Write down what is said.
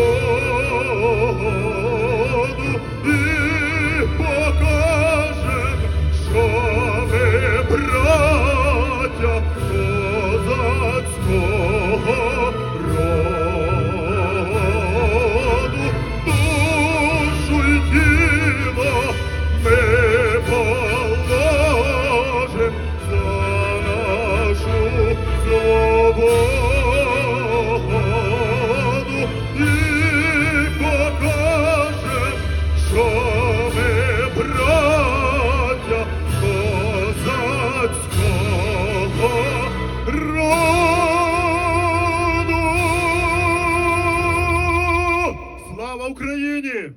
todo e Україні!